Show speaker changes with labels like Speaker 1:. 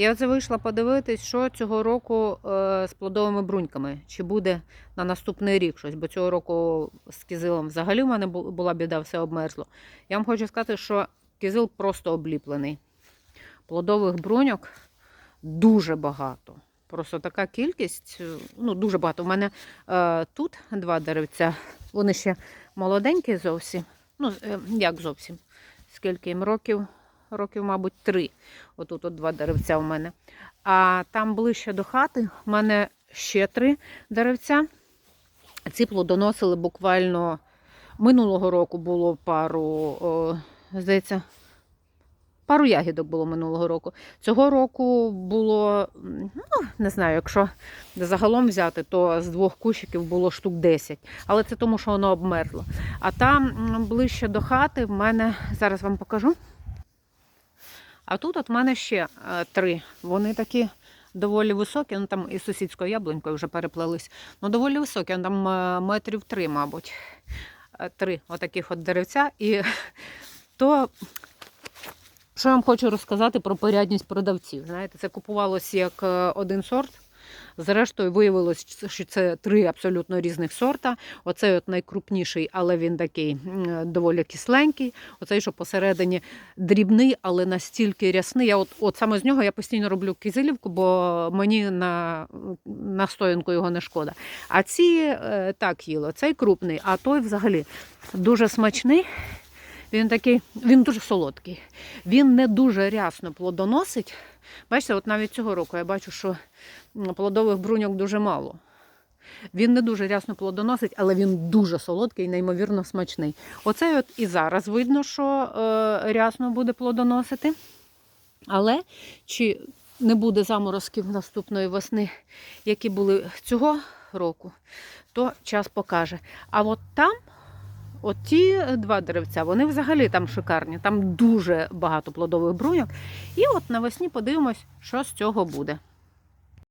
Speaker 1: Я оце вийшла подивитись, що цього року е, з плодовими бруньками. Чи буде на наступний рік щось, бо цього року з кізилом взагалі в мене була біда, все обмерзло. Я вам хочу сказати, що кізил просто обліплений. Плодових бруньок дуже багато. Просто така кількість, е, ну дуже багато. У мене е, тут два деревця, вони ще молоденькі зовсім. Ну, е, як зовсім? Скільки їм років? Років, мабуть, три. Отут от два деревця у мене. А там ближче до хати в мене ще три деревця. Ці плодоносили буквально минулого року було пару, о, здається, пару ягідок було минулого року. Цього року було, ну, не знаю, якщо загалом взяти, то з двох кущиків було штук 10. Але це тому, що воно обмерло. А там ближче до хати в мене, зараз вам покажу. А тут от мене ще е, три. Вони такі доволі високі, ну там із сусідською яблунькою вже переплелись. Ну, доволі високі, там е, метрів три, мабуть. Е, Три отаких от деревця. І то, що я вам хочу розказати про порядність продавців. Знаєте, це купувалось як один сорт. Зрештою, виявилось, що це три абсолютно різних сорта. Оцей от найкрупніший, але він такий доволі кисленький. Оцей, що посередині дрібний, але настільки рясний. Я от, от саме з нього я постійно роблю кизилівку, бо мені на, на стоянку його не шкода. А ці е, так їло. Цей крупний, а той взагалі дуже смачний. Він такий, він дуже солодкий. Він не дуже рясно плодоносить. Бачите, от навіть цього року я бачу, що плодових бруньок дуже мало. Він не дуже рясно плодоносить, але він дуже солодкий і неймовірно смачний. Оцей от і зараз видно, що е, рясно буде плодоносити. Але чи не буде заморозків наступної весни, які були цього року, то час покаже. А от там, от ті два деревця, вони взагалі там шикарні, там дуже багато плодових бруньок. І от навесні подивимось, що з цього буде.